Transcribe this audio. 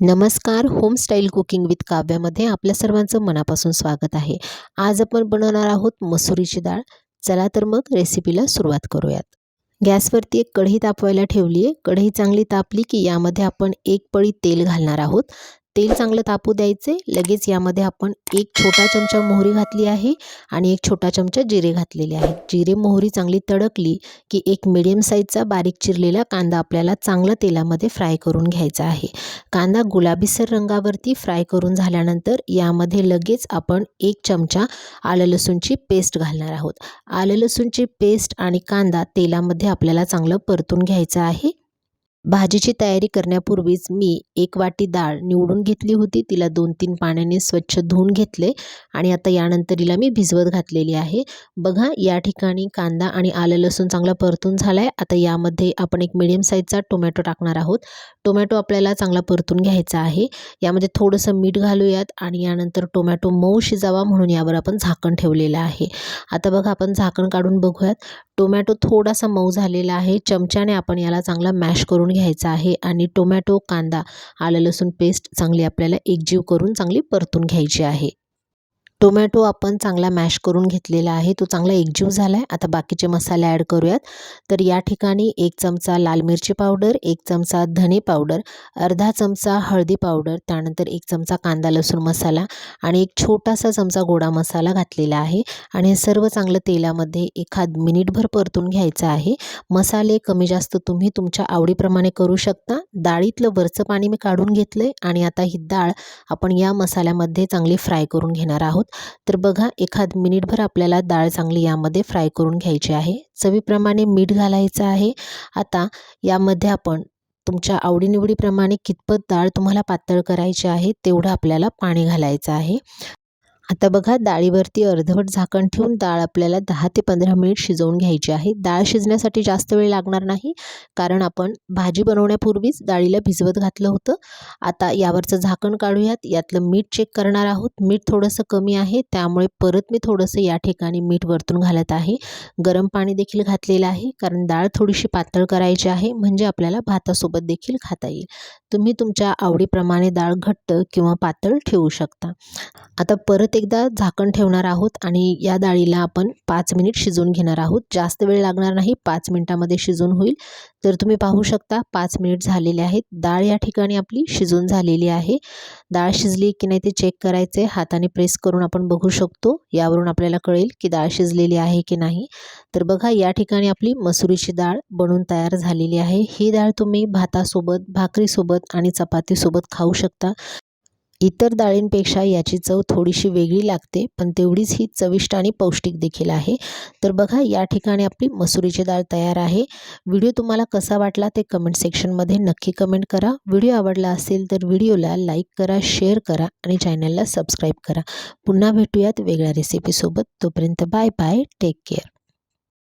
नमस्कार होमस्टाईल cooking with काव्यामध्ये आपल्या सर्वांचं मनापासून स्वागत आहे. आज आपण बनवणार आहोत मसुरीची डाळ. चला तर मग रेसिपीला सुरुवात करूयात. गॅसवरती एक कढई तापवायला ठेवली आहे कढई चांगली तापली की यामध्ये आपण एक पळी तेल घालणार आहोत. तेल चांगलं तापू द्यायचे. लगेच यामध्ये आपण एक छोटा चमचा मोहरी घातली आहे आणि एक छोटा चमचा जिरे घातलेले आहेत जिरे मोहरी चांगली तडकली की एक मिडियम साईजचा बारीक चिरलेला कांदा आपल्याला चांगला तेलामध्ये फ्राय करून घ्यायचा आहे. कांदा गुलाबीसर रंगावरती फ्राय करून झाल्यानंतर यामध्ये लगेच आपण एक चमचा आलं लसूणची पेस्ट घालणार आहोत. आलं लसूणची पेस्ट आणि कांदा तेलामध्ये आपल्याला चांगलं परतून घ्यायचं आहे. भाजीची तयारी करण्यापूर्वीच मी एक वाटी डाळ निवडून घेतली होती. तिला दोन तीन पाण्याने स्वच्छ धुवून घेतले आणि आता यानंतर तिला मी भिजवत घातलेली आहे. बघा या ठिकाणी कांदा आणि आलं लसूण चांगला परतून झाला आहे आता यामध्ये आपण एक मिडियम साईजचा टोमॅटो टाकणार आहोत. टोमॅटो आपल्याला चांगला परतून घ्यायचा आहे. यामध्ये थोडंसं मीठ घालूयात आणि यानंतर टोमॅटो मऊ शिजावा म्हणून यावर आपण झाकण ठेवलेलं आहे. आता बघा आपण झाकण काढून बघूयात. टोमॅटो थोडासा मऊ झालेला आहे. चमच्याने आपण याला चांगला मॅश करून घ्यायचा आहे आणि टोमॅटो कांदा आलं लसूण पेस्ट चांगली आपल्याला एकजीव करून चांगली परतून घ्यायची आहे. टोमॅटो आपण चांगला मॅश करून घेतलेला आहे. तो चांगला एकजीव झाला आहे आता बाकीचे मसाले ॲड करूयात. तर या ठिकाणी एक चमचा लाल मिरची पावडर एक चमचा धने पावडर अर्धा चमचा हळदी पावडर त्यानंतर एक चमचा कांदा लसूण मसाला आणि एक छोटासा चमचा गोडा मसाला घातलेला आहे. आणि हे सर्व चांगलं तेलामध्ये एखाद मिनिटभर परतून घ्यायचं आहे. मसाले कमी जास्त तुम्ही तुमच्या आवडीप्रमाणे करू शकता. डाळीतलं वरचं पाणी मी काढून घेतलं आहे आणि आता ही डाळ आपण या मसाल्यामध्ये चांगली फ्राय करून घेणार आहोत. तर बघा एखाद मिनिटभर आपल्याला डाळ चांगली यामध्ये फ्राय करून घ्यायची आहे. चवीप्रमाणे मीठ घालायचं आहे. आता यामध्ये आपण तुमच्या आवडीनिवडीप्रमाणे कितपत डाळ तुम्हाला पातळ करायची आहे तेवढं आपल्याला पाणी घालायचं आहे. आता बघा डाळीवरती अर्धवट झाकण ठेवून डाळ आपल्याला दहा ते पंधरा मिनिट शिजवून घ्यायची आहे. डाळ शिजण्यासाठी जास्त वेळ लागणार नाही कारण आपण भाजी बनवण्यापूर्वीच डाळीला भिजवत घातलं होतं. आता यावरचं झाकण काढूयात. यातलं मीठ चेक करणार आहोत. मीठ थोडंसं कमी आहे त्यामुळे परत मी थोडंसं या ठिकाणी मीठ वरतून घालत आहे. गरम पाणी देखील घातलेलं आहे कारण डाळ थोडीशी पातळ करायची आहे म्हणजे आपल्याला भातासोबत देखील खाता येईल. तुम्ही तुमच्या आवडीप्रमाणे डाळ घट्ट किंवा पातळ ठेवू शकता. आता परत परत एकदा झाकण ठेवणार आहोत आणि या डाळीला आपण पाच मिनिट शिजवून घेणार आहोत. जास्त वेळ लागणार नाही पाच मिनिटामध्ये शिजून होईल. तर तुम्ही पाहू शकता पाच मिनिट झालेले आहेत. डाळ या ठिकाणी आपली शिजून झालेली आहे. डाळ शिजली की नाही ते चेक करायचे. हाताने प्रेस करून आपण बघू शकतो. यावरून आपल्याला कळेल की डाळ शिजलेली आहे की नाही. तर बघा या ठिकाणी आपली मसुरीची डाळ बनून तयार झालेली आहे. ही डाळ तुम्ही भातासोबत भाकरीसोबत आणि चपातीसोबत खाऊ शकता. इतर डाळींपेक्षा याची चव थोडीशी वेगळी लागते पण तेवढीच ही चविष्ट आणि पौष्टिक देखील आहे. तर बघा या ठिकाणी आपली मसुरीची डाळ तयार आहे. व्हिडिओ तुम्हाला कसा वाटला ते कमेंट सेक्शनमध्ये नक्की कमेंट करा. व्हिडिओ आवडला असेल तर व्हिडिओला लाईक करा शेअर करा आणि चॅनलला सबस्क्राईब करा. पुन्हा भेटूयात वेगळ्या रेसिपीसोबत तोपर्यंत बाय बाय टेक केअर